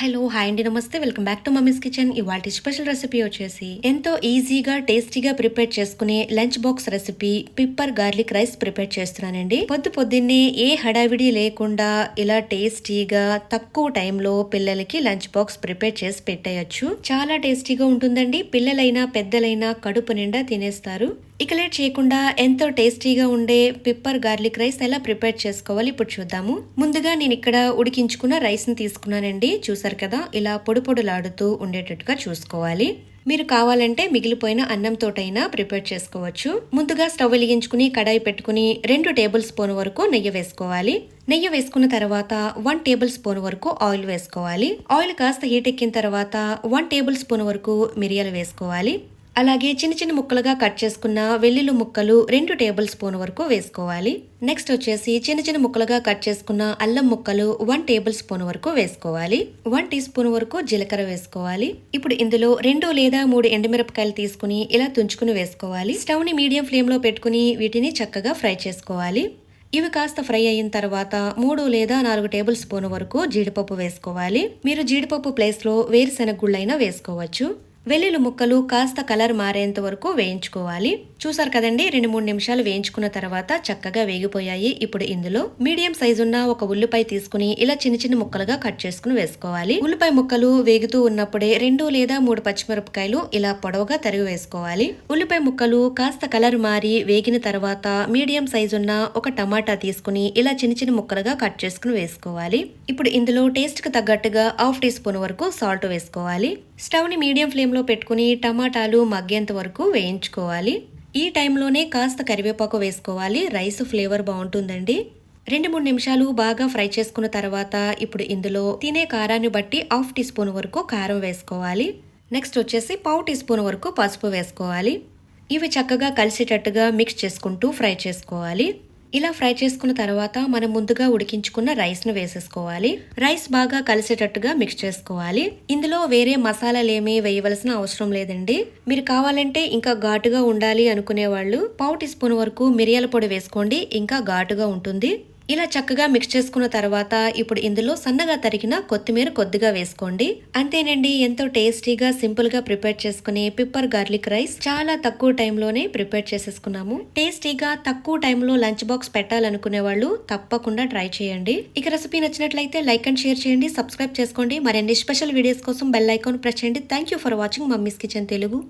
Hello hi అండి నమస్తే. Welcome back to mummy's kitchen. ఇవాళ స్పెషల్ రెసిపీ వచ్చేసి ఎంతో ఈజీగా టేస్టీగా ప్రిపేర్ చేసుకునే lunch box recipe pepper garlic rice prepare చేస్తున్నానండి. పొద్దు పొద్దున్నే ఏ హడావిడి లేకుండా ఇలా టేస్టీగా తక్కువ టైంలో పిల్లలకి లంచ్ బాక్స్ ప్రిపేర్ చేసి పెట్టేయచ్చు. చాలా టేస్టీగా ఉంటుందండి. పిల్లలైనా పెద్దలైనా కడుపు నిండా తినేస్తారు. ఇక లేట్ చేయకుండా ఎంతో టేస్టీగా ఉండే పిప్పర్ గార్లిక్ రైస్ ఎలా ప్రిపేర్ చేసుకోవాలి ఇప్పుడు చూద్దాము. ముందుగా నేను ఇక్కడ ఉడికించుకున్న రైస్ని తీసుకున్నానండి. చూసారు కదా ఇలా పొడి పొడులాడుతూ ఉండేటట్టుగా చూసుకోవాలి. మీరు కావాలంటే మిగిలిపోయిన అన్నంతోటైనా ప్రిపేర్ చేసుకోవచ్చు. ముందుగా స్టవ్ వెలిగించుకుని కడాయి పెట్టుకుని రెండు టేబుల్ స్పూన్ వరకు నెయ్యి వేసుకోవాలి. నెయ్యి వేసుకున్న తర్వాత వన్ టేబుల్ స్పూన్ వరకు ఆయిల్ వేసుకోవాలి. ఆయిల్ కాస్త హీట్ ఎక్కిన తర్వాత వన్ టేబుల్ స్పూన్ వరకు మిరియాలు వేసుకోవాలి. అలాగే చిన్న చిన్న ముక్కలుగా కట్ చేసుకున్న వెల్లుల్లి ముక్కలు రెండు టేబుల్ స్పూన్ వరకు వేసుకోవాలి. నెక్స్ట్ వచ్చేసి చిన్న చిన్న ముక్కలుగా కట్ చేసుకున్న అల్లం ముక్కలు వన్ టేబుల్ స్పూన్ వరకు వేసుకోవాలి. వన్ టీ స్పూన్ వరకు జీలకర్ర వేసుకోవాలి. ఇప్పుడు ఇందులో రెండు లేదా మూడు ఎండుమిరపకాయలు తీసుకుని ఇలా తుంచుకుని వేసుకోవాలి. స్టవ్ని మీడియం ఫ్లేమ్లో పెట్టుకుని వీటిని చక్కగా ఫ్రై చేసుకోవాలి. ఇవి కాస్త ఫ్రై అయిన తర్వాత మూడు లేదా నాలుగు టేబుల్ స్పూన్ వరకు జీడిపప్పు వేసుకోవాలి. మీరు జీడిపప్పు ప్లేస్లో వేరుశెనగ గుళ్ళైనా వేసుకోవచ్చు. వెల్లుల్లి ముక్కలు కాస్త కలర్ మారేంత వరకు వేయించుకోవాలి. చూసారు కదండి రెండు మూడు నిమిషాలు వేయించుకున్న తర్వాత చక్కగా వేగిపోయాయి. ఇప్పుడు ఇందులో మీడియం సైజు ఉన్న ఒక ఉల్లిపాయ తీసుకుని ఇలా చిన్న చిన్న ముక్కలుగా కట్ చేసుకుని వేసుకోవాలి. ఉల్లిపాయ ముక్కలు వేగుతూ ఉన్నప్పుడే రెండు లేదా మూడు పచ్చిమిరపకాయలు ఇలా పొడవుగా తరిగి వేసుకోవాలి. ఉల్లిపాయ ముక్కలు కాస్త కలర్ మారి వేగిన తర్వాత మీడియం సైజు ఉన్న ఒక టమాటా తీసుకుని ఇలా చిన్న చిన్న ముక్కలుగా కట్ చేసుకుని వేసుకోవాలి. ఇప్పుడు ఇందులో టేస్ట్కి తగ్గట్టుగా హాఫ్ టీ స్పూన్ వరకు సాల్ట్ వేసుకోవాలి. స్టవ్ని మీడియం ఫ్లేమ్ లో పెట్టుకుని టమాటాలు మగ్గేంత వరకు వేయించుకోవాలి. ఈ టైంలోనే కాస్త కరివేపాకు వేసుకోవాలి. రైస్ ఫ్లేవర్ బాగుంటుందండి. రెండు మూడు నిమిషాలు బాగా ఫ్రై చేసుకున్న తర్వాత ఇప్పుడు ఇందులో తినే కారాన్ని బట్టి హాఫ్ టీ స్పూన్ వరకు కారం వేసుకోవాలి. నెక్స్ట్ వచ్చేసి పావు టీ స్పూన్ వరకు పసుపు వేసుకోవాలి. ఇవి చక్కగా కలిసేటట్టుగా మిక్స్ చేసుకుంటూ ఫ్రై చేసుకోవాలి. ఇలా ఫ్రై చేసుకున్న తర్వాత మనం ముందుగా ఉడికించుకున్న రైస్ను వేసేసుకోవాలి. రైస్ బాగా కలిసేటట్టుగా మిక్స్ చేసుకోవాలి. ఇందులో వేరే మసాలాలు ఏమీ వేయవలసిన అవసరం లేదండి. మీరు కావాలంటే ఇంకా ఘాటుగా ఉండాలి అనుకునే వాళ్ళు పావు టీ స్పూన్ వరకు మిరియాల పొడి వేసుకోండి ఇంకా ఘాటుగా ఉంటుంది. ఇలా చక్కగా మిక్స్ చేసుకున్న తర్వాత ఇప్పుడు ఇందులో సన్నగా తరిగిన కొత్తిమీర కొద్దిగా వేసుకోండి. అంతేనండి ఎంతో టేస్టీగా సింపుల్గా ప్రిపేర్ చేసుకునే పిప్పర్ గార్లిక్ రైస్ చాలా తక్కువ టైంలోనే ప్రిపేర్ చేసేసుకున్నాము. టేస్టీగా తక్కువ టైంలో లంచ్ బాక్స్ పెట్టాలనుకునే వాళ్ళు తప్పకుండా ట్రై చేయండి. ఇక రెసిపీ నచ్చినట్లయితే లైక్ అండ్ షేర్ చేయండి సబ్స్క్రైబ్ చేసుకోండి. మరిన్ని స్పెషల్ వీడియోస్ కోసం బెల్ ఐకాన్ ప్రెస్ చేయండి. Thank you for watching mummy's kitchen Telugu